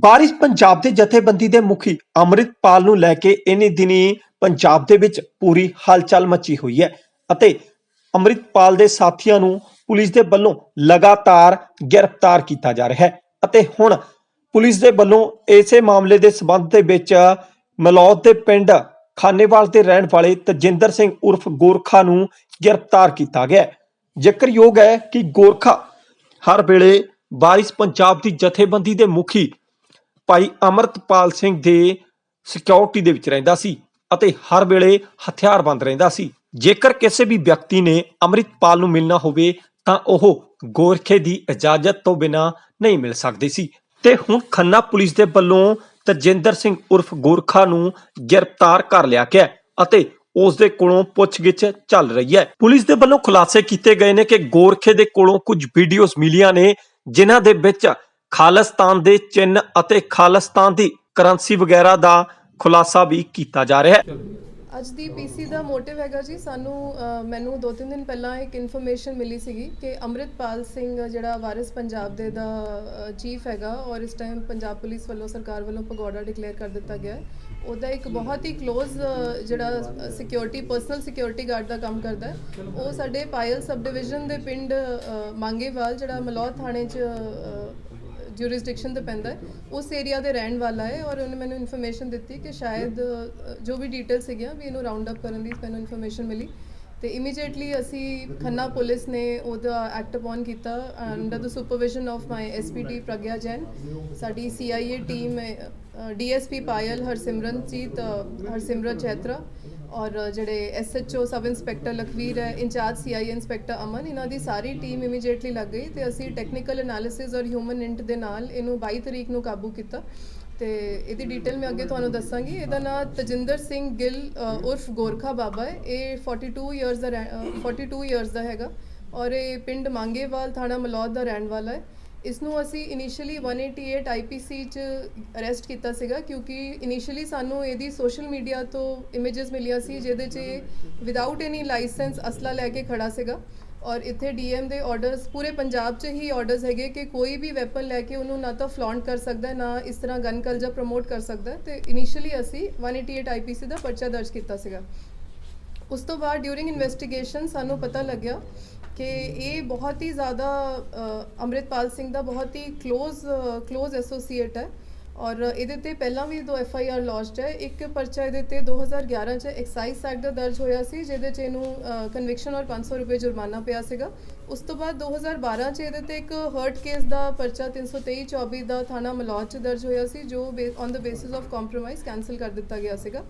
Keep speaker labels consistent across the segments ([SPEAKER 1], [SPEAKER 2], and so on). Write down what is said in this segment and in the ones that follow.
[SPEAKER 1] ਬਾਰਿਸ਼ ਪੰਜਾਬ ਦੇ ਜਥੇਬੰਦੀ ਦੇ ਮੁਖੀ ਅੰਮ੍ਰਿਤਪਾਲ ਨੂੰ ਲੈ ਕੇ ਇਨੀ ਦਿਨੀ ਪੰਜਾਬ ਦੇ ਵਿੱਚ ਪੂਰੀ ਹਲਚਲ ਮਚੀ ਹੋਈ ਹੈ ਅਤੇ ਅੰਮ੍ਰਿਤਪਾਲ ਦੇ ਸਾਥੀਆਂ ਨੂੰ ਪੁਲਿਸ ਦੇ ਵੱਲੋਂ ਲਗਾਤਾਰ ਗ੍ਰਿਫਤਾਰ ਕੀਤਾ ਜਾ ਰਿਹਾ ਹੈ ਅਤੇ ਹੁਣ ਪੁਲਿਸ ਦੇ ਵੱਲੋਂ ਇਸੇ ਮਾਮਲੇ ਦੇ ਸਬੰਧ ਦੇ ਵਿੱਚ ਮਲੌਦ ਦੇ ਪਿੰਡ ਖਾਨੇਵਾਲ ਦੇ ਰਹਿਣ ਵਾਲੇ ਤਜਿੰਦਰ ਸਿੰਘ ਉਰਫ ਗੋਰਖਾ ਨੂੰ ਗ੍ਰਿਫਤਾਰ ਕੀਤਾ ਗਿਆ ਜ਼ਿਕਰਯੋਗ ਹੈ ਕਿ ਗੋਰਖਾ ਹਰ ਵੇਲੇ ਬਾਰਿਸ਼ ਪੰਜਾਬ ਦੀ ਜਥੇਬੰਦੀ ਦੇ ਮੁਖੀ ਭਾਈ ਅਮਰਤਪਾਲ ਸਿੰਘ ਦੇ ਸਿਕਿਉਰਿਟੀ ਦੇ ਵਿੱਚ ਰਹਿੰਦਾ ਸੀ ਅਤੇ ਹਰ ਵੇਲੇ ਹਥਿਆਰਬੰਦ ਰਹਿੰਦਾ ਸੀ। ਜੇਕਰ ਕਿਸੇ ਵੀ ਵਿਅਕਤੀ ਨੇ ਅਮਰਿਤਪਾਲ ਨੂੰ ਮਿਲਣਾ ਹੋਵੇ, ਤਾਂ ਉਹ ਗੋਰਖੇ ਦੀ ਇਜਾਜ਼ਤ ਤੋਂ ਬਿਨਾ ਨਹੀਂ ਮਿਲ ਸਕਦੀ ਸੀ। ਤੇ ਹੁਣ ਖੰਨਾ ਪੁਲਿਸ ਦੇ ਵੱਲੋਂ ਤਜਿੰਦਰ ਸਿੰਘ ਉਰਫ ਗੋਰਖਾ ਨੂੰ ਗ੍ਰਿਫਤਾਰ ਕਰ ਲਿਆ ਗਿਆ ਅਤੇ ਉਸ ਦੇ ਕੋਲੋਂ ਪੁੱਛਗਿੱਛ ਚੱਲ ਰਹੀ ਹੈ। ਪੁਲਿਸ ਦੇ ਵੱਲੋਂ ਖੁਲਾਸੇ ਕੀਤੇ ਗਏ ਨੇ ਕਿ ਗੋਰਖੇ ਦੇ ਕੋਲੋਂ ਕੁਝ ਵੀਡੀਓਜ਼ ਮਿਲੀਆਂ ਨੇ, ਜਿਨ੍ਹਾਂ ਦੇ ਵਿੱਚ ਖਾਲਿਸਤਾਨ ਦੇ ਚਿੰਨ੍ਹ ਅਤੇ ਖਾਲਿਸਤਾਨ ਦੀ ਕਰੰਸੀ ਵਗੈਰਾ ਦਾ ਖੁਲਾਸਾ ਵੀ ਕੀਤਾ ਜਾ ਰਿਹਾ ਹੈ।
[SPEAKER 2] ਅੱਜ ਦੀ ਪੀਸੀ ਦਾ ਮੋਟਿਵ ਹੈਗਾ ਜੀ ਸਾਨੂੰ ਅ, ਮੈਨੂੰ ਦੋ ਤਿੰਨ ਦਿਨ ਪਹਿਲਾਂ ਇੱਕ ਇਨਫੋਰਮੇਸ਼ਨ ਮਿਲੀ ਸੀਗੀ ਕਿ ਅੰਮ੍ਰਿਤਪਾਲ ਸਿੰਘ ਜਿਹੜਾ ਵਾਰਿਸ ਪੰਜਾਬ ਦੇ ਦਾ ਚੀਫ ਹੈਗਾ ਔਰ ਇਸ ਟਾਈਮ ਪੰਜਾਬ ਪੁਲਿਸ ਵੱਲੋਂ ਸਰਕਾਰ ਵੱਲੋਂ ਪਗੋੜਾ ਡਿਕਲੇਅਰ ਕਰ ਦਿੱਤਾ ਗਿਆ ਹੈ। ਉਹਦਾ ਇੱਕ ਬਹੁਤ ਹੀ ক্লোਜ਼ ਜਿਹੜਾ ਸਿਕਿਉਰਿਟੀ ਪਰਸਨਲ ਸਿਕਿਉਰਿਟੀ ਗਾਰਡ ਦਾ ਕੰਮ ਕਰਦਾ ਹੈ। ਉਹ ਸਾਡੇ ਪਾਇਲ ਸਬ ਡਿਵੀਜ਼ਨ ਦੇ ਪਿੰਡ ਅ, ਮੰਗੇਵਾਲ ਜਿਹੜਾ ਮਲੌਦ ਥਾਣੇ 'ਚ ਅ, ਜੂਰਿਸਡਿਕਸ਼ਨ ਤੇ ਪੈਂਦਾ ਹੈ। ਉਸ ਏਰੀਆ ਦੇ ਰਹਿਣ ਵਾਲਾ ਹੈ ਔਰ ਉਹਨੇ ਮੈਨੂੰ ਇਨਫੋਰਮੇਸ਼ਨ ਦਿੱਤੀ ਕਿ ਸ਼ਾਇਦ ਜੋ ਵੀ ਡਿਟੇਲ ਸੀਗੀਆਂ ਵੀ ਇਹਨੂੰ ਰਾਉਂਡ ਅਪ ਕਰਨ ਦੀ ਮੈਨੂੰ ਇਨਫੋਰਮੇਸ਼ਨ ਮਿਲੀ। ਤੇ ਇਮੀਡੀਏਟਲੀ ਅਸੀਂ ਖੰਨਾ ਪੁਲਿਸ ਨੇ ਉਹਦਾ ਐਕਟ ਅਪਨ ਕੀਤਾ under the supervision of my SPT Pragya Jain ਸਾਡੀ CIA team DSP Payal Harsimranjit uh, Harsimrat Chaitra ਔਰ ਜਿਹੜੇ ਐਸਐਚਓ ਸਬ ਇੰਸਪੈਕਟਰ ਲਖਵੀਰ ਹੈ ਇੰਚਾਰਜ ਸੀਆਈ ਇੰਸਪੈਕਟਰ ਅਮਨ ਇਹਨਾਂ ਦੀ ਸਾਰੀ ਟੀਮ ਇਮੀਡੀਏਟਲੀ ਲੱਗ ਗਈ ਤੇ ਅਸੀਂ ਟੈਕਨੀਕਲ ਐਨਾਲਿਸਿਸ ਔਰ ਹਿਊਮਨ ਇੰਟ ਦੇ ਨਾਲ ਇਹਨੂੰ 22 ਤਰੀਕ ਨੂੰ ਕਾਬੂ ਕੀਤਾ ਤੇ ਇਹਦੀ ਡਿਟੇਲ ਮੈਂ ਅੱਗੇ ਤੁਹਾਨੂੰ ਦੱਸਾਂਗੀ। ਇਹਦਾ ਨਾਮ ਤਜਿੰਦਰ ਸਿੰਘ ਗਿੱਲ ਉਰਫ ਗੋਰਖਾ ਬਾਬਾ ਹੈ। ਇਹ 42 ਇਅਰਸ ਦਾ ਰਹਿ- ਅ, 42 ਇਅਰਸ ਦਾ ਹੈਗਾ ਔਰ ਇਹ ਪਿੰਡ ਮੰਗੇਵਾਲ ਥਾਣਾ ਮਲੌਦ ਦਾ ਰਹਿਣ ਵਾਲਾ ਹੈ। ਇਸ ਨੂੰ ਅਸੀਂ ਇਨੀਸ਼ੀਅਲੀ 188 ਆਈਪੀਸੀ ਚ ਅਰੈਸਟ ਕੀਤਾ ਸੀਗਾ ਕਿਉਂਕਿ ਇਨੀਸ਼ੀਅਲੀ ਸਾਨੂੰ ਇਹਦੀ ਸੋਸ਼ਲ ਮੀਡੀਆ ਤੋਂ ਇਮੇजेस ਮਿਲੀਆਂ ਸੀ, ਜਿਹਦੇ 'ਚ ਵਿਦਆਊਟ ਐਨੀ ਲਾਇਸੈਂਸ ਅਸਲਾ ਲੈ ਕੇ ਖੜਾ ਸੀਗਾ। ਔਰ ਇੱਥੇ ਡੀਐਮ ਦੇ ਆਰਡਰਸ ਪੂਰੇ ਪੰਜਾਬ 'ਚ ਹੀ ਆਰਡਰਸ ਹੈਗੇ ਕਿ ਕੋਈ ਵੀ ਵੈਪਨ ਲੈ ਕੇ ਉਹਨੂੰ ਨਾ ਤਾਂ ਫਲੌਂਟ ਕਰ ਸਕਦਾ, ਨਾ ਇਸ ਤਰ੍ਹਾਂ ਗਨ ਕਲਚਰ ਪ੍ਰਮੋਟ ਕਰ ਸਕਦਾ। ਹੈ ਤੇ ਇਨੀਸ਼ੀਅਲੀ ਅਸੀਂ 188 ਆਈਪੀਸੀ ਦਾ ਪਰਚਾ ਦਰਜ ਕੀਤਾ ਸੀਗਾ। ਉਸ ਤੋਂ ਬਾਅਦ ਡਿਊਰਿੰਗ ਇਨਵੈਸਟੀਗੇਸ਼ਨ ਸਾਨੂੰ ਪਤਾ ਲੱਗਿਆ ਕਿ ਇਹ ਬਹੁਤ ਹੀ ਜ਼ਿਆਦਾ ਅਮਰਿਤਪਾਲ ਸਿੰਘ ਦਾ ਬਹੁਤ ਹੀ ক্লোਜ਼ ক্লোਜ਼ ਐਸੋਸੀਏਟ ਹੈ। ਔਰ ਇਹਦੇ ਤੇ ਪਹਿਲਾਂ ਵੀ ਦੋ ਐਫ ਆਈ ਆਰ ਲੌਜਡ ਹੈ। ਇੱਕ ਪਰਚਾ ਇਹਦੇ ਤੇ 2011 ਚ ਐਕਸਾਈਜ਼ ਐਕਟ ਦਾ ਦਰਜ ਹੋਇਆ ਸੀ, ਜਿਹਦੇ ਚ ਇਹਨੂੰ ਕਨਵਿਕਸ਼ਨ ਔਰ 500 ਰੁਪਏ ਜੁਰਮਾਨਾ ਪਿਆ ਸੀਗਾ। ਉਸ ਤੋਂ ਬਾਅਦ 2012 ਚ ਇਹਦੇ ਤੇ ਇੱਕ ਹਰਟ ਕੇਸ ਦਾ ਪਰਚਾ 323-24 ਦਾ ਥਾਣਾ ਮਲੌਦ ਚ ਦਰਜ ਹੋਇਆ ਸੀ, ਜੋ on the basis of compromise cancel ਕਰ ਦਿੱਤਾ ਗਿਆ ਸੀਗਾ।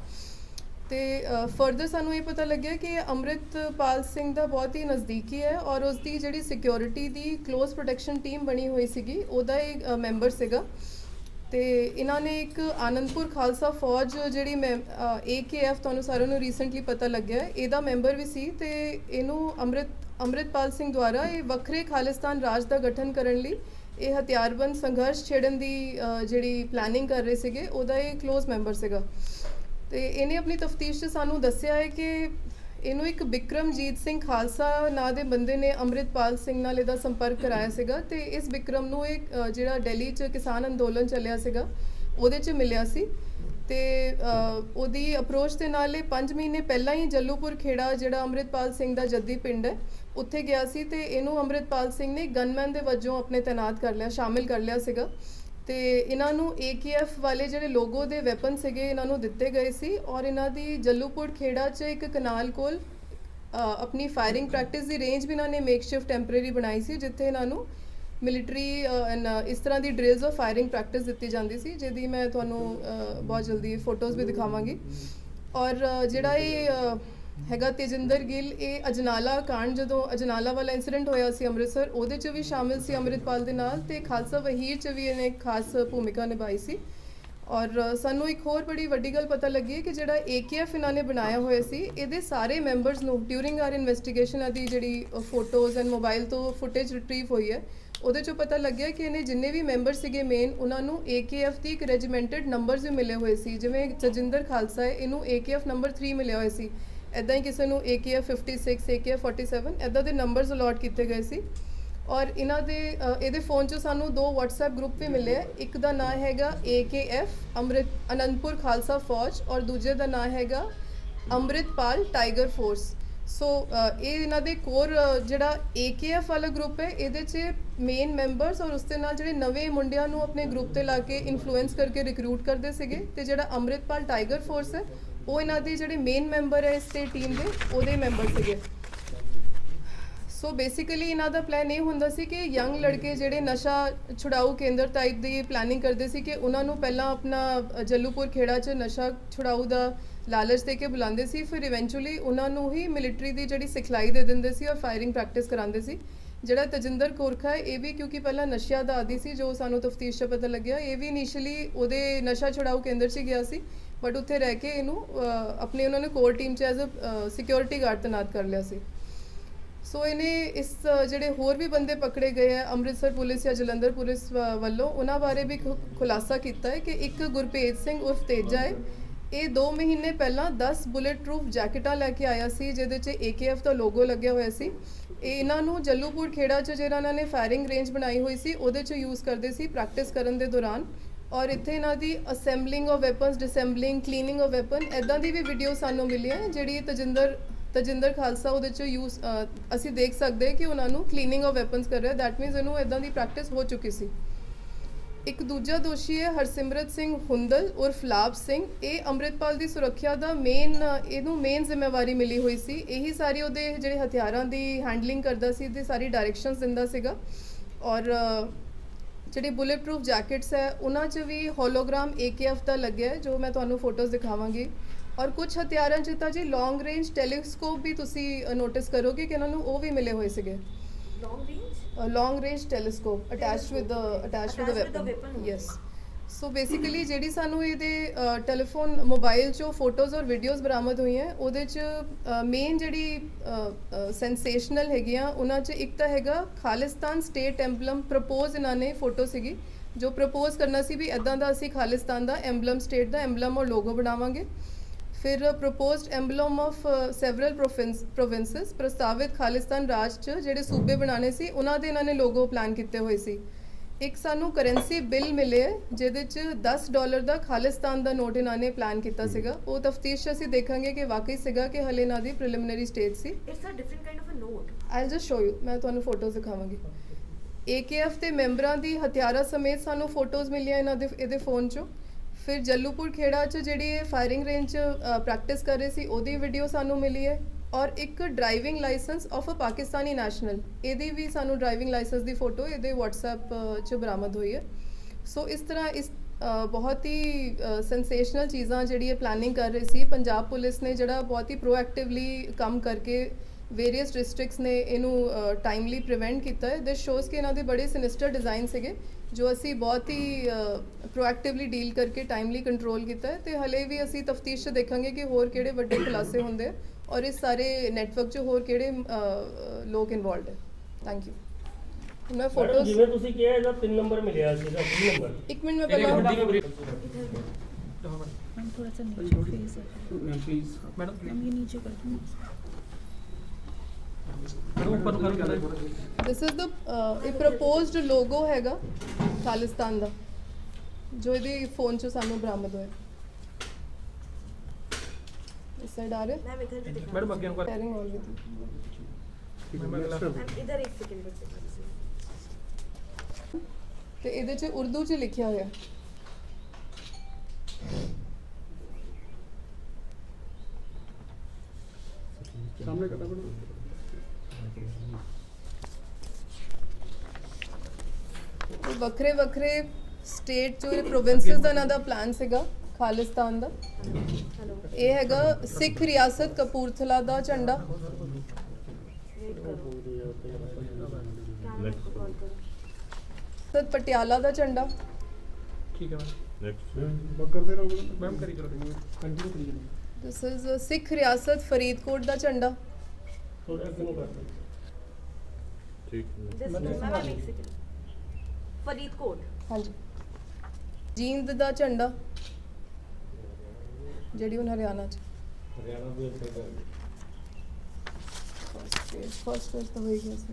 [SPEAKER 2] ਤੇ ਫਰਦਰ ਸਾਨੂੰ ਇਹ ਪਤਾ ਲੱਗਿਆ ਕਿ ਅਮਰਿਤਪਾਲ ਸਿੰਘ ਦਾ ਬਹੁਤ ਹੀ ਨਜ਼ਦੀਕੀ ਹੈ ਔਰ ਉਸ ਦੀ ਜਿਹੜੀ ਸਿਕਿਉਰਿਟੀ ਦੀ ক্লোਜ਼ ਪ੍ਰੋਟੈਕਸ਼ਨ ਟੀਮ ਬਣੀ ਹੋਈ ਸੀਗੀ, ਉਹਦਾ ਇੱਕ ਮੈਂਬਰ ਸੀਗਾ। ਤੇ ਇਹਨਾਂ ਨੇ ਇੱਕ ਆਨੰਦਪੁਰ ਖਾਲਸਾ ਫੌਜ ਜਿਹੜੀ ਮੈਂ ਏਕੇਐਫ ਤੁਹਾਨੂੰ ਸਾਰਿਆਂ ਨੂੰ ਰੀਸੈਂਟਲੀ ਪਤਾ ਲੱਗਿਆ ਇਹਦਾ ਮੈਂਬਰ ਵੀ ਸੀ ਤੇ ਇਹਨੂੰ ਅਮਰਿਤ, ਅਮਰਿਤਪਾਲ ਸਿੰਘ ਦੁਆਰਾ ਇਹ ਵੱਖਰੇ ਖਾਲਿਸਤਾਨ ਰਾਜ ਦਾ ਗਠਨ ਕਰਨ ਲਈ ਇਹ ਹਥਿਆਰਬੰਦ ਸੰਘਰਸ਼ ਛੇੜਨ ਦੀ ਜਿਹੜੀ ਪਲੈਨਿੰਗ ਕਰ ਰਹੇ ਸੀਗੇ, ਉਹਦਾ ਇਹ ক্লোਜ਼ ਮੈਂਬਰ ਸੀਗਾ। ਤੇ ਇਹਨੇ ਆਪਣੀ ਤਫਤੀਸ਼ 'ਚ ਸਾਨੂੰ ਦੱਸਿਆ ਹੈ ਕਿ ਇਹਨੂੰ ਇੱਕ ਬਿਕਰਮਜੀਤ ਸਿੰਘ ਖਾਲਸਾ ਨਾਂ ਦੇ ਬੰਦੇ ਨੇ ਅੰਮ੍ਰਿਤਪਾਲ ਸਿੰਘ ਨਾਲ ਇਹਦਾ ਸੰਪਰਕ ਕਰਾਇਆ ਸੀਗਾ ਤੇ ਇਸ ਬਿਕਰਮ ਨੂੰ ਇਹ ਜਿਹੜਾ ਦਿੱਲੀ 'ਚ ਕਿਸਾਨ ਅੰਦੋਲਨ ਚੱਲਿਆ ਸੀਗਾ, ਉਹਦੇ 'ਚ ਮਿਲਿਆ ਸੀ ਤੇ ਉਹਦੀ ਅਪਰੋਚ ਦੇ ਨਾਲ ਇਹ 5 ਮਹੀਨੇ ਪਹਿਲਾਂ ਹੀ ਜੱਲੂਪੁਰ ਖੇੜਾ ਜਿਹੜਾ ਅੰਮ੍ਰਿਤਪਾਲ ਸਿੰਘ ਦਾ ਜੱਦੀ ਪਿੰਡ ਹੈ, ਉੱਥੇ ਗਿਆ ਸੀ ਤੇ ਇਹਨੂੰ ਅੰਮ੍ਰਿਤਪਾਲ ਸਿੰਘ ਨੇ ਗਨਮੈਨ ਦੇ ਵਜੋਂ ਆਪਣੇ ਤੈਨਾਤ ਕਰ ਲਿਆ, ਸ਼ਾਮਿਲ ਕਰ ਲਿਆ ਸੀਗਾ। ਤੇ ਇਹਨਾਂ ਨੂੰ AKF ਵਾਲੇ ਜਿਹੜੇ ਲੋਗੋ ਦੇ ਵੈਪਨ ਸੀਗੇ ਇਹਨਾਂ ਨੂੰ ਦਿੱਤੇ ਗਏ ਸੀ ਔਰ ਇਹਨਾਂ ਦੀ ਜੱਲੂਪੁਰ ਖੇੜਾ 'ਚ ਇੱਕ ਕਨਾਲ ਕੋਲ ਆਪਣੀ ਫਾਇਰਿੰਗ ਪ੍ਰੈਕਟਿਸ ਦੀ ਰੇਂਜ ਵੀ ਇਹਨਾਂ ਨੇ ਮੇਕਸ਼ਿਫਟ ਟੈਂਪਰੇਰੀ ਬਣਾਈ ਸੀ, ਜਿੱਥੇ ਇਹਨਾਂ ਨੂੰ ਮਿਲਟਰੀ ਇਸ ਤਰ੍ਹਾਂ ਦੀ ਡ੍ਰਿਲਸ ਆਫ ਫਾਇਰਿੰਗ ਪ੍ਰੈਕਟਿਸ ਦਿੱਤੀ ਜਾਂਦੀ ਸੀ, ਜਿਹਦੀ ਮੈਂ ਤੁਹਾਨੂੰ ਬਹੁਤ ਜਲਦੀ ਫੋਟੋਜ਼ ਵੀ ਦਿਖਾਵਾਂਗੀ। ਔਰ ਜਿਹੜਾ ਇਹ ਹੈਗਾ ਤੇਜਿੰਦਰ ਗਿੱਲ, ਇਹ ਅਜਨਾਲਾ ਕਾਂਡ ਜਦੋਂ ਅਜਨਾਲਾ ਵਾਲਾ ਇਨਸੀਡੈਂਟ ਹੋਇਆ ਸੀ ਅੰਮ੍ਰਿਤਸਰ, ਉਹਦੇ 'ਚ ਵੀ ਸ਼ਾਮਿਲ ਸੀ ਅੰਮ੍ਰਿਤਪਾਲ ਦੇ ਨਾਲ ਤੇ ਖਾਲਸਾ ਵਹੀਰ 'ਚ ਵੀ ਇਹਨੇ ਇੱਕ ਖਾਸ ਭੂਮਿਕਾ ਨਿਭਾਈ ਸੀ। ਔਰ ਸਾਨੂੰ ਇੱਕ ਹੋਰ ਬੜੀ ਵੱਡੀ ਗੱਲ ਪਤਾ ਲੱਗੀ ਹੈ ਕਿ ਜਿਹੜਾ AKF ਇਹਨਾਂ ਨੇ ਬਣਾਇਆ ਹੋਇਆ ਸੀ, ਇਹਦੇ ਸਾਰੇ ਮੈਂਬਰਸ ਨੂੰ ਡਿਊਰਿੰਗ ਆਰ ਇਨਵੈਸਟੀਗੇਸ਼ਨ ਆਦੀ ਜਿਹੜੀ ਫੋਟੋਜ਼ ਐਂਡ ਮੋਬਾਈਲ ਤੋਂ ਫੁਟੇਜ ਰਿਟਰੀਵ ਹੋਈ ਹੈ, ਉਹਦੇ ਚੋਂ ਪਤਾ ਲੱਗਿਆ ਕਿ ਇਹਨੇ ਜਿੰਨੇ ਵੀ ਮੈਂਬਰ ਸੀਗੇ ਮੇਨ ਉਹਨਾਂ ਨੂੰ AKF ਦੀ ਇੱਕ ਰੈਜੀਮੈਂਟਡ ਨੰਬਰਸ ਵੀ ਮਿਲੇ ਹੋਏ ਸੀ, ਜਿਵੇਂ ਤਜਿੰਦਰ ਖਾਲਸਾ ਹੈ, ਇਹਨੂੰ AKF ਨੰਬਰ 3 ਮਿਲਿਆ ਹੋਇਆ ਸੀ। ਐਦਾਂ ਹੀ ਕਿਸੇ ਨੂੰ AKF 56 AKF 47 ਐਦਾਂ ਦੇ ਨੰਬਰਸ ਅਲਾਟ ਕੀਤੇ ਗਏ ਸੀ। ਔਰ ਇਹਨਾਂ ਦੇ ਅ, ਇਹਦੇ ਫੋਨ 'ਚ ਸਾਨੂੰ ਦੋ WhatsApp ਗਰੁੱਪ ਵੀ ਮਿਲੇ ਹੈ ਇੱਕ ਦਾ ਨਾਮ ਹੈਗਾ AKF ਅੰਮ੍ਰਿਤ ਅਨੰਦਪੁਰ ਖਾਲਸਾ ਫੌਜ ਔਰ ਦੂਜੇ ਦਾ ਨਾਮ ਹੈਗਾ Amritpal tiger force so uh, ਇਹ ਇਹਨਾਂ ਦੇ ਕੋਰ ਜਿਹੜਾ AKF ਵਾਲਾ ਗਰੁੱਪ ਹੈ ਇਹਦੇ 'ਚ ਮੇਨ ਮੈਂਬਰਸ ਔਰ ਉਸ ਦੇ ਨਾਲ ਜਿਹੜੇ ਨਵੇਂ ਮੁੰਡਿਆਂ ਨੂੰ ਆਪਣੇ ਗਰੁੱਪ ਤੇ ਲਾ ਕੇ ਇਨਫਲੂਐਂਸ ਕਰਕੇ ਰਿਕਰੂਟ ਕਰਦੇ ਸੀਗੇ ਤੇ ਜਿਹੜਾ ਅੰਮ੍ਰਿਤਪਾਲ ਟਾਈਗਰ ਫੋਰਸ ਹੈ ਉਹ ਇਹਨਾਂ ਦੇ ਜਿਹੜੇ ਮੇਨ ਮੈਂਬਰ ਹੈ ਇਸ ਤੇ ਟੀਮ ਦੇ ਉਹਦੇ ਮੈਂਬਰ ਸੀਗੇ। ਸੋ ਬੇਸਿਕਲੀ ਇਹਨਾਂ ਦਾ ਪਲਾਨ ਇਹ ਹੁੰਦਾ ਸੀ ਕਿ ਯੰਗ ਲੜਕੇ ਜਿਹੜੇ ਨਸ਼ਾ ਛੁਡਾਊ ਕੇਂਦਰ ਟਾਈਪ ਦੀ ਪਲੈਨਿੰਗ ਕਰਦੇ ਸੀ ਕਿ ਉਹਨਾਂ ਨੂੰ ਪਹਿਲਾਂ ਆਪਣਾ ਅ, ਜੱਲੂਪੁਰ ਖੇੜਾ 'ਚ ਨਸ਼ਾ ਛੁਡਾਊ ਦਾ ਲਾਲਚ ਦੇ ਕੇ ਬੁਲਾਉਂਦੇ ਸੀ ਫਿਰ ਇਵੈਂਚੁਅਲੀ ਉਹਨਾਂ ਨੂੰ ਹੀ ਮਿਲਟਰੀ ਦੀ ਜਿਹੜੀ ਸਿਖਲਾਈ ਦੇ ਦਿੰਦੇ ਸੀ ਔਰ ਫਾਇਰਿੰਗ ਪ੍ਰੈਕਟਿਸ ਕਰਾਉਂਦੇ ਸੀ। ਜਿਹੜਾ ਤਜਿੰਦਰ ਕੋਰਖਾ ਹੈ ਇਹ ਵੀ ਕਿਉਂਕਿ ਪਹਿਲਾਂ ਨਸ਼ਿਆਂ ਦਾ ਆਦੀ ਸੀ ਜੋ ਸਾਨੂੰ ਤਫਤੀਸ਼ 'ਚ ਪਤਾ ਲੱਗਿਆ ਇਹ ਵੀ ਇਨੀਸ਼ੀਅਲੀ ਉਹਦੇ ਨਸ਼ਾ ਛੁਡਾਊ ਕੇਂਦਰ 'ਚ ਗਿਆ ਸੀ। ਬਟ ਉੱਥੇ ਰਹਿ ਕੇ ਇਹਨੂੰ ਆਪਣੀ ਉਹਨਾਂ ਨੇ ਕੋਰ ਟੀਮ 'ਚ ਐਜ਼ ਅ ਸਿਕਿਉਰਿਟੀ ਗਾਰਡ ਤੈਨਾਤ ਕਰ ਲਿਆ ਸੀ। ਸੋ ਇਹਨੇ ਇਸ ਜਿਹੜੇ ਹੋਰ ਵੀ ਬੰਦੇ ਪਕੜੇ ਗਏ ਆ, ਅੰਮ੍ਰਿਤਸਰ ਪੁਲਿਸ ਜਾਂ ਜਲੰਧਰ ਪੁਲਿਸ ਵ- ਵੱਲੋਂ, ਉਹਨਾਂ ਬਾਰੇ ਵੀ ਖੁਲਾਸਾ ਕੀਤਾ ਹੈ ਕਿ ਇੱਕ ਗੁਰਪ੍ਰੀਤ ਸਿੰਘ ਉਰਫ ਤੇਜਾ ਹੈ। ਇਹ 2 ਮਹੀਨੇ ਪਹਿਲਾਂ 10 ਬੁਲੇਟ ਪ੍ਰੂਫ ਜੈਕਟਾਂ ਲੈ ਕੇ ਆਇਆ ਸੀ, ਜਿਹਦੇ 'ਚ AKF ਦਾ ਲੋਗੋ ਲੱਗਿਆ ਹੋਇਆ ਸੀ। ਇਹ ਇਹਨਾਂ ਨੂੰ ਜੱਲੂਪੁਰ ਖੇੜਾ 'ਚ, ਜਿਹੜਾ ਇਹਨਾਂ ਨੇ ਫਾਇਰਿੰਗ ਰੇਂਜ ਬਣਾਈ ਹੋਈ ਸੀ, ਉਹਦੇ 'ਚ ਯੂਜ਼ ਕਰਦੇ ਸੀ ਪ੍ਰੈਕਟਿਸ ਕਰਨ ਦੇ ਦੌਰਾਨ। ਔਰ ਇੱਥੇ ਇਹਨਾਂ ਦੀ assembling of weapons disassembling cleaning of weapon ਐਦਾਂ ਦੀ ਵੀ ਵੀਡੀਓ ਸਾਨੂੰ ਮਿਲੀ ਹੈ ਜਿਹੜੀ ਤਜਿੰਦਰ ਤਜਿੰਦਰ ਖਾਲਸਾ ਉਹਦੇ 'ਚ ਯੂਜ਼ ਅਸੀਂ ਦੇਖ ਸਕਦੇ ਹਾਂ ਕਿ ਉਹਨਾਂ ਨੂੰ ਕਲੀਨਿੰਗ ਆਫ ਵੈਪਨਸ ਕਰ ਰਿਹਾ। ਦੈਟ ਮੀਨਸ ਇਹਨੂੰ ਐਦਾਂ ਦੀ ਪ੍ਰੈਕਟਿਸ ਹੋ ਚੁੱਕੀ ਸੀ। ਇੱਕ ਦੂਜਾ ਦੋਸ਼ੀ ਹੈ ਹਰਸਿਮਰਤ ਸਿੰਘ ਹੁੰਦਲ ਉਰਫ ਲਾਭ ਸਿੰਘ। ਇਹ ਅੰਮ੍ਰਿਤਪਾਲ ਦੀ ਸੁਰੱਖਿਆ ਦਾ ਮੇਨ ਇਹਨੂੰ ਮੇਨ ਜ਼ਿੰਮੇਵਾਰੀ ਮਿਲੀ ਹੋਈ ਸੀ। ਇਹੀ ਸਾਰੀ ਉਹਦੇ ਜਿਹੜੇ ਹਥਿਆਰਾਂ ਦੀ ਹੈਂਡਲਿੰਗ ਕਰਦਾ ਸੀ ਤੇ ਸਾਰੀ ਡਾਇਰੈਕਸ਼ਨਸ ਦਿੰਦਾ ਸੀਗਾ। ਔਰ ਜਿਹੜੇ ਬੁਲੇਟ ਪ੍ਰੂਫ ਜੈਕਟਸ ਹੈ ਉਹਨਾਂ 'ਚ ਵੀ ਹੋਲੋਗ੍ਰਾਮ AKF ਦਾ ਲੱਗਿਆ ਹੈ ਜੋ ਮੈਂ ਤੁਹਾਨੂੰ ਫੋਟੋਜ਼ ਦਿਖਾਵਾਂਗੀ। ਔਰ ਕੁਝ ਹਥਿਆਰਾਂ 'ਚ ਤਾਂ ਜੀ ਲੌਂਗ ਰੇਂਜ ਟੈਲੀਸਕੋਪ ਵੀ ਤੁਸੀਂ ਨੋਟਿਸ ਕਰੋਗੇ ਕਿ ਇਹਨਾਂ ਨੂੰ ਉਹ ਵੀ ਮਿਲੇ ਹੋਏ ਸੀਗੇ।
[SPEAKER 3] Long range
[SPEAKER 2] telescope attached with the
[SPEAKER 3] attached with the weapon.
[SPEAKER 2] Yes so basically ਜਿਹੜੀ ਸਾਨੂੰ ਇਹਦੇ ਟੈਲੀਫੋਨ ਮੋਬਾਈਲ 'ਚੋਂ ਫੋਟੋਜ਼ ਔਰ ਵੀਡੀਓਜ਼ ਬਰਾਮਦ ਹੋਈਆਂ, ਉਹਦੇ 'ਚ ਮੇਨ ਜਿਹੜੀ ਸੈਂਸੇਸ਼ਨਲ ਹੈਗੀਆਂ, ਉਹਨਾਂ 'ਚ ਇੱਕ ਤਾਂ ਹੈਗਾ ਖਾਲਿਸਤਾਨ ਸਟੇਟ ਐਮਬਲਮ ਪ੍ਰਪੋਜ਼ ਇਹਨਾਂ ਨੇ ਫੋਟੋ ਸੀਗੀ, ਜੋ ਪ੍ਰਪੋਜ਼ ਕਰਨਾ ਸੀ ਵੀ ਇਦਾਂ ਦਾ ਅਸੀਂ ਖਾਲਿਸਤਾਨ ਦਾ ਐਮਬਲਮ ਸਟੇਟ ਦਾ ਐਮਬਲਮ ਔਰ ਲੋਗੋ ਬਣਾਵਾਂਗੇ। ਫਿਰ proposed emblem of several provinces ਪ੍ਰਸਤਾਵਿਤ ਖਾਲਿਸਤਾਨ ਰਾਜ ਚ ਜਿਹੜੇ ਸੂਬੇ ਬਣਾਣੇ ਸੀ, ਉਹਨਾਂ ਦੇ ਇਹਨਾਂ ਨੇ ਲੋਗੋ ਪਲਾਨ ਕੀਤੇ ਹੋਏ ਸੀ। ਇੱਕ ਸਾਨੂੰ ਕਰੰਸੀ ਬਿੱਲ ਮਿਲੇ ਹੈ, ਜਿਹਦੇ ਚ 10 ਡਾਲਰ ਦਾ ਖਾਲਿਸਤਾਨ ਦਾ ਨੋਟ ਇਹਨਾਂ ਨੇ ਪਲਾਨ ਕੀਤਾ ਸੀਗਾ। ਉਹ ਤਫਤੀਸ਼ ਅਸੀਂ ਦੇਖਾਂਗੇ ਕਿ ਵਾਕਈ ਸੀਗਾ ਕਿ ਹਲੇ ਇਹਨਾਂ ਦੀ ਪ੍ਰੀਲਿਮਿਨਰੀ ਸਟੇਜ ਸੀ।
[SPEAKER 3] It's a different kind of a note.
[SPEAKER 2] I'll just show you ਮੈਂ ਤੁਹਾਨੂੰ ਫੋਟੋਜ਼ ਦਿਖਾਵਾਂਗੀ। AKF ਦੇ ਮੈਂਬਰਾਂ ਦੀ ਹਥਿਆਰਾਂ ਸਮੇਤ ਸਾਨੂੰ ਫੋਟੋਜ਼ ਮਿਲੀਆਂ ਇਹਨਾਂ ਦੇ ਇਹਦੇ ਫੋਨ 'ਚੋਂ। ਫਿਰ ਜੱਲੂਪੁਰ ਖੇੜਾ 'ਚ ਜਿਹੜੀ ਇਹ ਫਾਇਰਿੰਗ ਰੇਂਜ 'ਚ ਪ੍ਰੈਕਟਿਸ ਕਰ ਰਹੇ ਸੀ ਉਹਦੀ ਵੀਡੀਓ ਸਾਨੂੰ ਮਿਲੀ ਹੈ। ਔਰ ਇੱਕ driving licence of uh Pakistani national ਇਹਦੀ ਵੀ ਸਾਨੂੰ ਡਰਾਈਵਿੰਗ ਲਾਇਸੈਂਸ ਦੀ ਫੋਟੋ ਇਹਦੇ WhatsApp 'ਚ ਬਰਾਮਦ ਹੋਈ ਹੈ। ਸੋ ਇਸ ਤਰ੍ਹਾਂ ਇਸ ਬਹੁਤ ਹੀ ਸੈਂਸੇਸ਼ਨਲ ਚੀਜ਼ਾਂ ਜਿਹੜੀ ਇਹ ਪਲੈਨਿੰਗ ਕਰ ਰਹੀ ਸੀ। ਪੰਜਾਬ ਪੁਲਿਸ ਨੇ ਜਿਹੜਾ ਬਹੁਤ ਹੀ ਪ੍ਰੋਐਕਟਿਵਲੀ ਕੰਮ ਕਰਕੇ ਵੇਰੀਅਸ ਡਿਸਟ੍ਰਿਕਟਸ ਨੇ ਇਹਨੂੰ ਟਾਈਮਲੀ ਪ੍ਰੀਵੈਂਟ ਕੀਤਾ ਹੈ। ਦਿਸ ਸ਼ੋਜ਼ ਕਿ ਇਹਨਾਂ ਦੇ ਬੜੇ ਸਿਨਿਸਟਰ ਡਿਜ਼ਾਈਨ ਸੀਗੇ, ਜੋ ਅਸੀਂ ਬਹੁਤ ਹੀ ਪ੍ਰੋਐਕਟਿਵਲੀ ਡੀਲ ਕਰਕੇ ਟਾਈਮਲੀ ਕੰਟਰੋਲ ਕੀਤਾ ਹੈ। ਤੇ ਹਲੇ ਵੀ ਅਸੀਂ ਤਫਤੀਸ਼ 'ਚ ਦੇਖਾਂਗੇ ਕਿ ਹੋਰ ਕਿਹੜੇ ਵੱਡੇ ਖੁਲਾਸੇ ਹੁੰਦੇ ਆ। ਔਰ ਇਸ ਸਾਰੇ ਨੈਟਵਰਕ 'ਚ ਹੋਰ ਕਿਹੜੇ ਅ, ਲੋਕ ਇਨਵੋਲਡ ਹੈ ਥੈਂਕ ਯੂ ਮੈਂ
[SPEAKER 4] ਮੈਡਮ
[SPEAKER 2] ਫੋਟੋਜ਼
[SPEAKER 4] ਜਿਵੇਂ ਤੁਸੀਂ ਕਿਹਾ ਇਹਦਾ 3 ਨੰਬਰ ਮਿਲਿਆ ਸੀਗਾ 3 ਨੰਬਰ
[SPEAKER 2] ਇੱਕ ਮਿੰਟ ਮੈਂ ਪਹਿਲਾਂ
[SPEAKER 5] मैम थोड़ा सा नीचे फेस है
[SPEAKER 6] मैम प्लीज
[SPEAKER 5] मैम ये नीचे कर दो
[SPEAKER 2] ਦਿਸ ਇਜ਼ ਦ ਇਹ ਪ੍ਰਪੋਜ਼ਡ ਲੋਗੋ ਹੈਗਾ ਖਾਲਿਸਤਾਨ ਦਾ ਜੋ ਇਹਦੇ ਫੋਨ 'ਚ ਸਾਨੂੰ ਬਰਾਮਦ ਹੋਇਆ ਵੱਖਰੇ ਵੱਖਰੇ ਸਟੇਟ ਚੋਂ ਪ੍ਰੋਵਿੰਸਸ ਦਾ ਇਹਨਾਂ ਦਾ ਪਲਾਨ ਸੀਗਾ ਖਾਲਿਸਤਾਨ ਦਾ। ਇਹ ਹੈਗਾ ਸਿੱਖ ਰਿਆਸਤ ਕਪੂਰਥਲਾ ਦਾ ਝੰਡਾ। ਸਤ ਪਟਿਆਲਾ ਦਾ ਝੰਡਾ।
[SPEAKER 6] ਠੀਕ ਹੈ ਮੈਮ।
[SPEAKER 2] ਦਿਸ ਇਜ਼ ਸਿੱਖ ਰਿਆਸਤ ਫਰੀਦਕੋਟ ਦਾ ਝੰਡਾ।
[SPEAKER 3] ਫਰੀਦਕੋਟ।
[SPEAKER 2] ਹਾਂਜੀ। ਜੀਂਦ ਦਾ ਝੰਡਾ। ਜਿਹੜੀ ਹੁਣ ਹਰਿਆਣਾ 'ਚ।
[SPEAKER 4] ਹਰਿਆਣਾ ਦੇ ਉੱਤੇ
[SPEAKER 2] ਫਸਟ ਪੇਜ ਫਸਟ ਪੇਜ ਤਾਂ ਹੋਈ ਗਿਆ ਸੀ।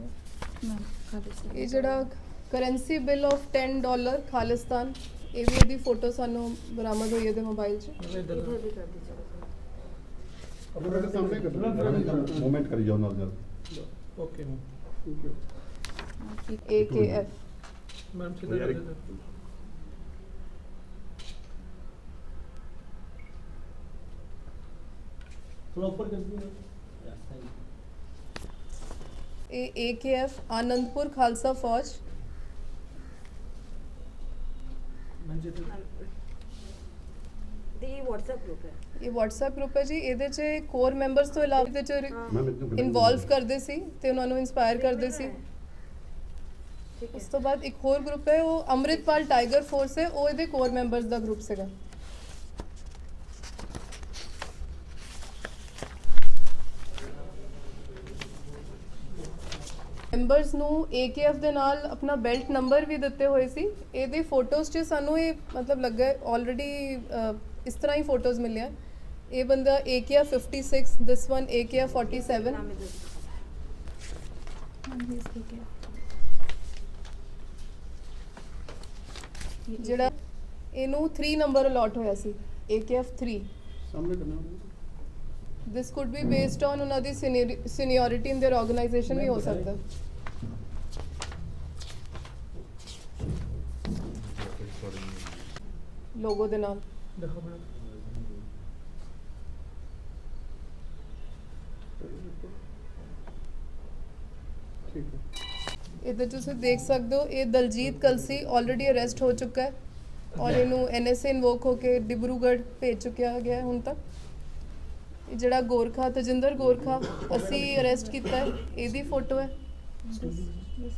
[SPEAKER 5] ਮੈਂ ਖਾਲਿਸਤਾਨ
[SPEAKER 2] ਇਹ ਜਿਹੜਾ currency bill of 10 dollar Khalistan ਇਹ ਵੀ ਇਹਦੀ ਫੋਟੋ ਸਾਨੂੰ ਬਰਾਮਦ ਹੋਈ ਹੈ ਦੇ ਮੋਬਾਈਲ 'ਚ।
[SPEAKER 3] ਅਬੂ ਰਕਤ ਸਾਹਮਣੇ ਕੱਢਣਾ
[SPEAKER 6] ਮੂਵਮੈਂਟ ਕਰੀ ਜਾਓ ਨਾਲ ਨਾਲ
[SPEAKER 7] okay ma'am thank you
[SPEAKER 6] AKF ma'am ਸਿੱਧਾ यू
[SPEAKER 2] AKF
[SPEAKER 6] मैम सीधा कर दो
[SPEAKER 4] ਥੋੜਾ ਉੱਪਰ ਕਰ ਦਿਓ
[SPEAKER 2] ਇਹ AKF ਆਨੰਦਪੁਰ ਖਾਲਸਾ ਫੌਜ
[SPEAKER 6] मैम जी
[SPEAKER 3] तो ये व्हाट्सएप ग्रुप है
[SPEAKER 2] ਇਹ WhatsApp ਗਰੁੱਪ ਹੈ ਜੀ ਇਹਦੇ 'ਚ ਕੋਰ ਮੈਂਬਰਸ ਤੋਂ ਇਲਾਵਾ ਇਹਦੇ 'ਚ
[SPEAKER 7] मैम इतना
[SPEAKER 2] ਇਨਵੋਲਵ ਕਰਦੇ ਸੀ ਤੇ ਉਹਨਾਂ ਨੂੰ ਇਨਸਪਾਇਰ ਕਰਦੇ ਸੀ
[SPEAKER 3] ठीक
[SPEAKER 2] ਉਸ
[SPEAKER 3] है
[SPEAKER 2] ਤੋਂ ਬਾਅਦ ਇੱਕ ਹੋਰ ਗਰੁੱਪ ਹੈ ਉਹ ਅੰਮ੍ਰਿਤਪਾਲ ਟਾਈਗਰ ਫੋਰਸ ਹੈ ਉਹ ਇਹਦੇ ਕੋਰ ਮੈਂਬਰਸ ਦਾ ਗਰੁੱਪ ਸੀਗਾ ਮੈਂਬਰਸ ਨੂੰ AKF ਦੇ ਨਾਲ ਆਪਣਾ ਬੈਲਟ ਨੰਬਰ ਵੀ ਦਿੱਤੇ ਹੋਏ ਸੀ ਇਹਦੇ ਫੋਟੋਜ਼ 'ਚ ਸਾਨੂੰ ਇਹ ਮਤਲਬ ਲੱਗਾ ਆਲਰੇਡੀ ਇਸ ਤਰ੍ਹਾਂ ਹੀ ਫੋਟੋਜ਼ ਮਿਲਿਆ ਇਹ ਬੰਦਾ AKF 56 ਦਿਸ ਵਨ AKF 47
[SPEAKER 3] नाम इधर
[SPEAKER 5] मैम ये ठीक है ये
[SPEAKER 2] ਜਿਹੜਾ ਇਹਨੂੰ 3 ਨੰਬਰ ਅਲਾਟ ਹੋਇਆ ਸੀ AKF 3
[SPEAKER 6] सामने करना होगा
[SPEAKER 2] this could be based on ਉਹਨਾਂ ਦੀ ਸੀਨੀਅਰਿਟੀ ਇਨ देयर ਆਰਗੇਨਾਈਜੇਸ਼ਨ ਵੀ ਹੋ ਸਕਦਾ ਲੋਗੋ ਦੇ ਨਾਲ। ਦੇਖੋ ਤੁਸੀਂ ਦੇਖ ਸਕਦੇ ਹੋ ਇਹ ਦਲਜੀਤ ਕਲਸੀ ਆਲਰੇਡੀ ਅਰੈਸਟ ਹੋ ਚੁੱਕਾ ਹੈ ਔਰ ਇਹਨੂੰ ਐਨਐਸਏ ਇਨਵੋਕ ਹੋ ਕੇ ਡਿਬਰੂਗੜ੍ਹ ਭੇਜ ਚੁੱਕਿਆ ਗਿਆ ਹੁਣ ਤੱਕ। ਇਹ ਜਿਹੜਾ ਗੋਰਖਾ ਤਜਿੰਦਰ ਗੋਰਖਾ ਅਸੀਂ ਅਰੈਸਟ ਕੀਤਾ ਇਹਦੀ ਫੋਟੋ ਹੈ।
[SPEAKER 5] This is this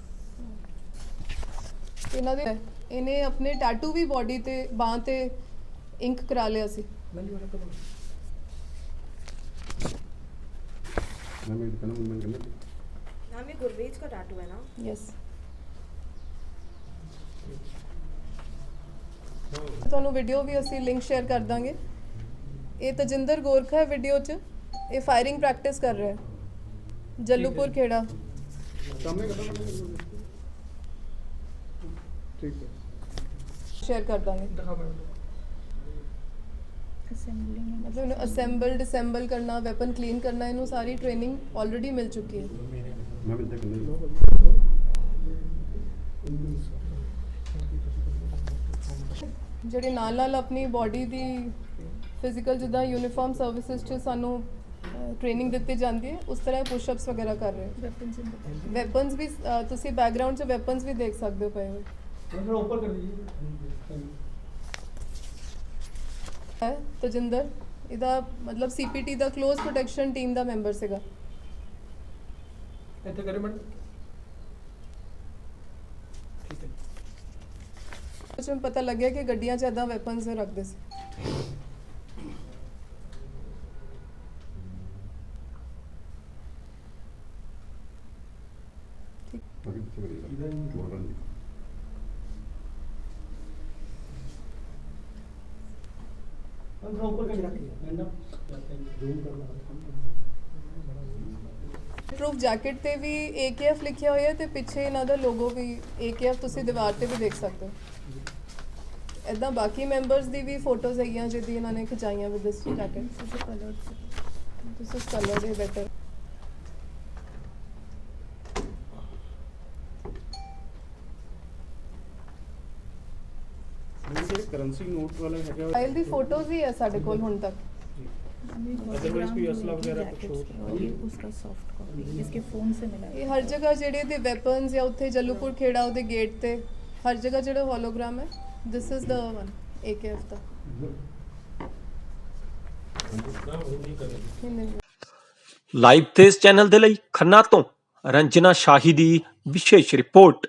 [SPEAKER 2] ਇਹਨਾਂ ਦੇ ਇਹਨੇ ਆਪਣੇ ਟੈਟੂ ਵੀ ਬਾਡੀ ਤੇ ਬਾਹ ਤੇ ਇੰਕ ਕਰਾ ਲਿਆ ਸੀ
[SPEAKER 6] मैम जी वाला करो
[SPEAKER 7] मैम इतना मूवमेंट करना
[SPEAKER 3] नाम ये गुरवेज का टैटू है ना
[SPEAKER 2] ਯੈਸ ਤੁਹਾਨੂੰ ਵੀਡੀਓ ਵੀ ਅਸੀਂ ਲਿੰਕ ਸ਼ੇਅਰ ਕਰ ਦਾਂਗੇ ਇਹ ਤਜਿੰਦਰ ਗੋਰਖਾ ਹੈ ਵੀਡੀਓ 'ਚ ਇਹ ਫਾਇਰਿੰਗ ਪ੍ਰੈਕਟਿਸ ਕਰ ਰਿਹਾ ਹੈ ਜੱਲੂਪੁਰ ਖੇੜਾ
[SPEAKER 6] सामने करना मैडम ਠੀਕ ਹੈ।
[SPEAKER 2] ਸ਼ੇਅਰ ਕਰ ਦਾਂਗੇ।
[SPEAKER 6] ਦਿਖਾ ਮੈਨੂੰ
[SPEAKER 5] ਅਸੈਂਬਲਿੰਗ
[SPEAKER 2] ਮਤਲਬ ਇਹਨੂੰ ਅਸੈਂਬਲ ਅਸੈਂਬਲ ਕਰਨਾ ਵੈਪਨ ਕਲੀਨ ਕਰਨਾ ਇਹਨੂੰ ਸਾਰੀ ਟ੍ਰੇਨਿੰਗ ਆਲਰੇਡੀ ਮਿਲ ਚੁੱਕੀ ਹੈ।
[SPEAKER 7] ਮੈਂ ਵੀ ਦੇਖ ਲਈ
[SPEAKER 2] ਜਿਹੜੇ ਨਾਲ ਨਾਲ ਆਪਣੀ ਬਾਡੀ ਦੀ ਫਿਜ਼ੀਕਲ ਜਿੱਦਾਂ ਯੂਨੀਫਾਰਮ ਸਰਵਿਸਿਜ਼ 'ਚ ਸਾਨੂੰ ਟ੍ਰੇਨਿੰਗ ਦਿੱਤੀ ਜਾਂਦੀ ਹੈ ਉਸ ਤਰ੍ਹਾਂ ਪੁਸ਼-ਅਪਸ ਵਗੈਰਾ ਕਰ ਰਹੇ ਵੈਪਨਸ ਵੀ ਅ, ਤੁਸੀਂ ਬੈਕਗ੍ਰਾਉਂਡ 'ਚ ਵੈਪਨਸ ਵੀ ਦੇਖ ਸਕਦੇ ਹੋ ਪਏ
[SPEAKER 4] ਹੋ
[SPEAKER 2] ਹੈ ਤਜਿੰਦਰ? ਇਹਦਾ ਮਤਲਬ ਸੀਪੀਟੀ ਦਾ ক্লোਜ਼ ਪ੍ਰੋਟੈਕਸ਼ਨ ਟੀਮ ਦਾ ਮੈਂਬਰ ਸੀਗਾ।
[SPEAKER 6] ਇੱਥੇ ਕਰੇ ਮੈਡਮ। ਠੀਕ ਹੈ।
[SPEAKER 2] ਕੁਝ ਨੂੰ ਪਤਾ ਲੱਗਿਆ ਕਿ ਗੱਡੀਆਂ 'ਚ ਇਦਾਂ ਵੈਪਨਸ ਰੱਖਦੇ ਸੀ। ਰੂਪ ਜੈਕਟ ਤੇ ਵੀ ਏਕੇਐਫ ਲਿਖਿਆ ਹੋਇਆ ਤੇ ਪਿੱਛੇ ਇਹਨਾਂ ਦਾ ਲੋਗੋ ਵੀ ਏਕੇਐਫ ਤੁਸੀਂ ਦੀਵਾਰ ਤੇ ਵੀ ਦੇਖ ਸਕਦੇ ਹੋ। ਇਦਾਂ ਬਾਕੀ ਮੈਂਬਰਸ ਦੀ ਵੀ ਫੋਟੋਜ਼ ਹੈਗੀਆਂ ਜਿਹਦੀ ਇਹਨਾਂ ਨੇ ਖਿਚਾਈਆਂ ਵਿਦ ਦਿਸ ਜੈਕਟ ਤੁਸੀਂ ਕਲਰ ਦੇ ਬੈਟਰ
[SPEAKER 6] ਜਿਹੜੇ ਕਰੰਸੀ ਨੋਟ ਵਾਲਾ ਹੈਗਾ
[SPEAKER 2] ਫਾਈਲ ਦੀ ਫੋਟੋਜ਼ ਹੀ ਹੈ ਸਾਡੇ ਕੋਲ ਹੁਣ ਤੱਕ
[SPEAKER 6] Otherwise कोई असला वगैरह कुछ हो तो-
[SPEAKER 5] और ये उसका सॉफ्ट कॉपी इसके फोन से मिला
[SPEAKER 2] ਇਹ
[SPEAKER 5] है
[SPEAKER 2] ਹਰ ਜਗ੍ਹਾ ਜਿਹੜੇ ਦੇ ਵੈਪਨਸ ਜਾਂ ਉੱਥੇ ਜੱਲੂਪੁਰ ਖੇੜਾ ਉਹਦੇ ਗੇਟ ਤੇ ਹਰ ਜਗ੍ਹਾ ਜਿਹੜਾ ਹੋਲੋਗ੍ਰਾਮ ਹੈ this is the one AKF ਦਾ
[SPEAKER 4] ਨਾ ਹਿੰਦੀ ਕਰੇ
[SPEAKER 2] ਹਿੰਦੀ
[SPEAKER 1] ਲਾਈਵ ਤੇਜ਼ ਚੈਨਲ ਦੇ ਲਈ ਖੰਨਾ ਤੋਂ ਰੰਜਨਾ ਸ਼ਾਹੀ ਦੀ ਵਿਸ਼ੇਸ਼ ਰਿਪੋਰਟ